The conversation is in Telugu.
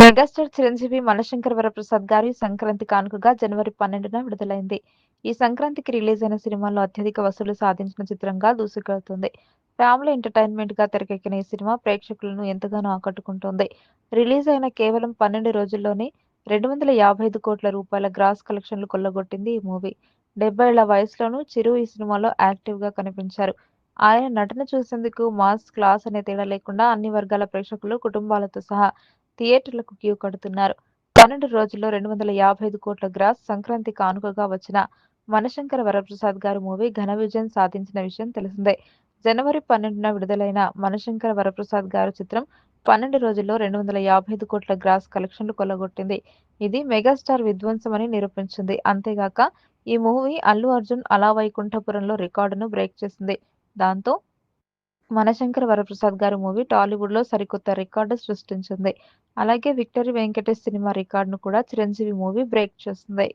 మెగాస్టార్ చిరంజీవి మనశంకర్ వరప్రసాద్ గారి సంక్రాంతి కానుకగా జనవరి పన్నెండున విడుదలైంది. ఈ సంక్రాంతికి రిలీజ్ అయిన సినిమాలో అత్యధిక వసూలు సాధించిన చిత్రంగా దూసుకెళ్తుంది. ఫ్యామిలీ ఎంటర్టైన్మెంట్గా తెరకెక్కిన ఈ సినిమా ప్రేక్షకులను ఎంతగానో ఆకట్టుకుంటోంది. రిలీజ్ అయిన కేవలం పన్నెండు రోజుల్లోనే రెండు వందల యాభై ఐదు కోట్ల రూపాయల గ్రాస్ కలెక్షన్లు కొల్లగొట్టింది ఈ మూవీ. డెబ్బై ఏళ్ళ వయసులోనూ చిరు ఈ సినిమాలో యాక్టివ్గా కనిపించారు. ఆయన నటన చూసేందుకు మాస్ క్లాస్ అనే తేడా లేకుండా అన్ని వర్గాల ప్రేక్షకులు కుటుంబాలతో సహా థియేటర్లకు క్యూ కడుతున్నారు. పన్నెండు రోజుల్లో రెండు వందల యాభై ఐదు కోట్ల గ్రాస్ సంక్రాంతి కానుకగా వచ్చిన మనశంకర వరప్రసాద్ గారి మూవీ ఘన విజయం సాధించిన విషయం తెలిసిందే. జనవరి పన్నెండున విడుదలైన మనశంకర వరప్రసాద్ గారి చిత్రం పన్నెండు రోజుల్లో రెండు వందల యాభై ఐదు కోట్ల గ్రాస్ కలెక్షన్లు కొల్లగొట్టింది. ఇది మెగాస్టార్ విధ్వంసం అని నిరూపించింది. అంతేగాక ఈ మూవీ అల్లు అర్జున్ అలా వైకుంఠపురంలో రికార్డును బ్రేక్ చేసింది. దాంతో మనశంకర వరప్రసాద్ గారి మూవీ టాలీవుడ్లో సరికొత్త రికార్డు సృష్టించింది. అలాగే విక్టరీ వెంకటేష్ సినిమా రికార్డును కూడా చిరంజీవి మూవీ బ్రేక్ చేసింది.